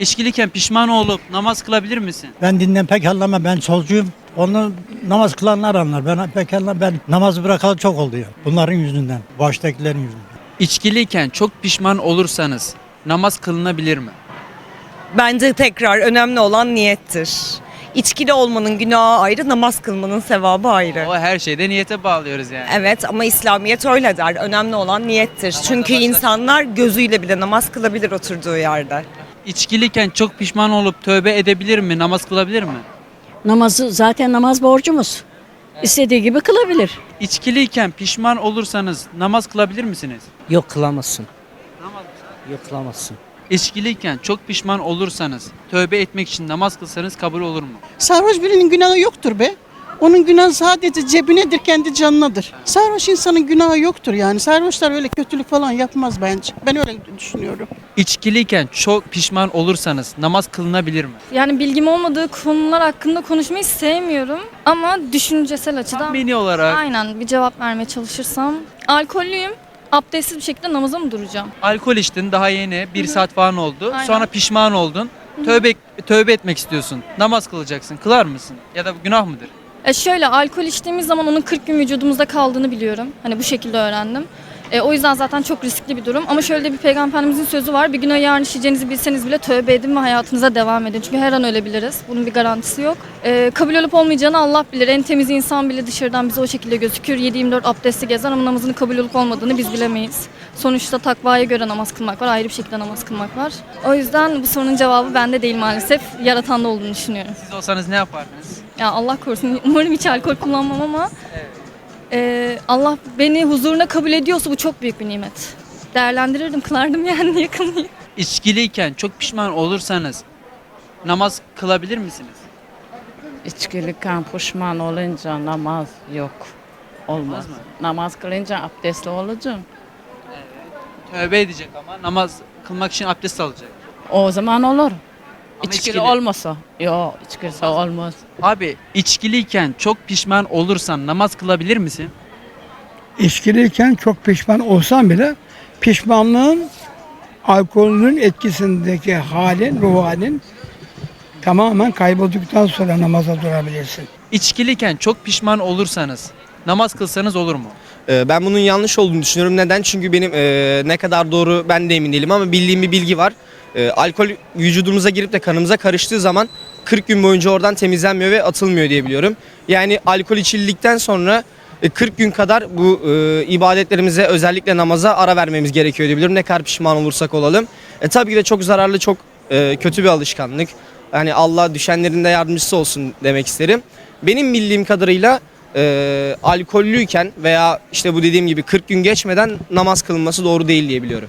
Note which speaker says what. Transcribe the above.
Speaker 1: İçkiliyken pişman olup namaz kılabilir misin?
Speaker 2: Ben dinden pek anlamam. Ben solcuyum. Onu namaz kılanlar anlar. Ben pek anlamam. Ben namazı bırakalı çok oldu ya. Bunların yüzünden. Baştakilerin yüzünden.
Speaker 1: İçkiliyken çok pişman olursanız namaz kılınabilir mi?
Speaker 3: Bence tekrar önemli olan niyettir. İçkili olmanın günahı ayrı, namaz kılmanın sevabı ayrı.
Speaker 1: O her şeyde niyete bağlıyoruz yani.
Speaker 3: Evet ama İslamiyet öyle der. Önemli olan niyettir. Çünkü insanlar gözüyle bile namaz kılabilir oturduğu yerde.
Speaker 1: İçkiliyken çok pişman olup tövbe edebilir mi? Namaz kılabilir mi?
Speaker 4: Namazı zaten namaz borcumuz. İstediği gibi kılabilir.
Speaker 1: İçkiliyken pişman olursanız namaz kılabilir misiniz?
Speaker 5: Yok kılamazsın. Yok kılamazsın.
Speaker 1: İçkiliyken çok pişman olursanız tövbe etmek için namaz kılsanız kabul olur mu?
Speaker 6: Sarhoş birinin günahı yoktur be. Onun günahı sadece cebinedir, kendi canınadır. Sarhoş insanın günahı yoktur yani. Sarhoşlar öyle kötülük falan yapmaz bence. Ben öyle düşünüyorum.
Speaker 1: İçkiliyken çok pişman olursanız namaz kılınabilir mi?
Speaker 7: Yani bilgim olmadığı konular hakkında konuşmayı sevmiyorum. Ama düşüncesel açıdan
Speaker 1: Tahmini olarak
Speaker 7: aynen bir cevap vermeye çalışırsam. Alkollüyüm. Abdestsiz bir şekilde namaza mı duracağım?
Speaker 1: alkol içtin daha yeni bir saat falan oldu.
Speaker 7: Aynen.
Speaker 1: Sonra pişman oldun. Tövbe tövbe etmek istiyorsun. Namaz kılacaksın. Kılar mısın? Ya da bu günah mıdır?
Speaker 7: E şöyle alkol içtiğimiz zaman onun 40 gün vücudumuzda kaldığını biliyorum. Hani bu şekilde öğrendim. E, o yüzden zaten çok riskli bir durum. Ama şöyle de bir peygamberimizin sözü var. Bir gün o yarın işleyeceğinizi bilseniz bile tövbe edin ve hayatınıza devam edin. Çünkü her an ölebiliriz. Bunun bir garantisi yok. E, kabul olup olmayacağını Allah bilir. En temiz insan bile dışarıdan bize o şekilde gözükür. 7-24 abdestli gezer ama namazının kabul olup olmadığını biz bilemeyiz. Sonuçta takvaya göre namaz kılmak var. Ayrı bir şekilde namaz kılmak var. O yüzden bu sorunun cevabı bende değil maalesef. Yaratanda olduğunu düşünüyorum.
Speaker 1: Siz olsanız ne yapardınız?
Speaker 7: Ya Allah korusun umarım hiç alkol kullanmam ama eee, Allah beni huzuruna kabul ediyorsa bu çok büyük bir nimet. Değerlendirirdim, kılardım yani kılmayayım?
Speaker 1: İçkiliyken çok pişman olursanız namaz kılabilir misiniz?
Speaker 8: İçkilikten pişman olunca namaz yok. Olmaz.
Speaker 1: Olmaz mı?
Speaker 8: Namaz kılınca abdestli olacağım.
Speaker 1: Tövbe edecek ama namaz kılmak için abdest alacak.
Speaker 8: O zaman olur.
Speaker 1: İçkili-
Speaker 8: olmasa. Yok içkisi olmaz.
Speaker 1: Abi içkiliyken çok pişman olursan namaz kılabilir misin?
Speaker 9: İçkiliyken çok pişman olsam bile pişmanlığın alkolün etkisindeki halin, ruh halin tamamen kaybolduktan sonra namaza durabilirsin.
Speaker 1: İçkiliyken çok pişman olursanız namaz kılsanız olur mu?
Speaker 10: Ee, Ben bunun yanlış olduğunu düşünüyorum. Neden? Çünkü benim e, ne kadar doğru ben de emin değilim ama bildiğim bir bilgi var. E, alkol vücudumuza girip de kanımıza karıştığı zaman 40 gün boyunca oradan temizlenmiyor ve atılmıyor diye biliyorum. Yani alkol içildikten sonra e, 40 gün kadar bu e, ibadetlerimize özellikle namaza ara vermemiz gerekiyor diye biliyorum. Ne kadar pişman olursak olalım. E, tabii ki de çok zararlı, çok e, kötü bir alışkanlık. Yani Allah düşenlerin de yardımcısı olsun demek isterim. Benim bildiğim kadarıyla e, alkollüyken veya işte bu dediğim gibi 40 gün geçmeden namaz kılınması doğru değil diye biliyorum.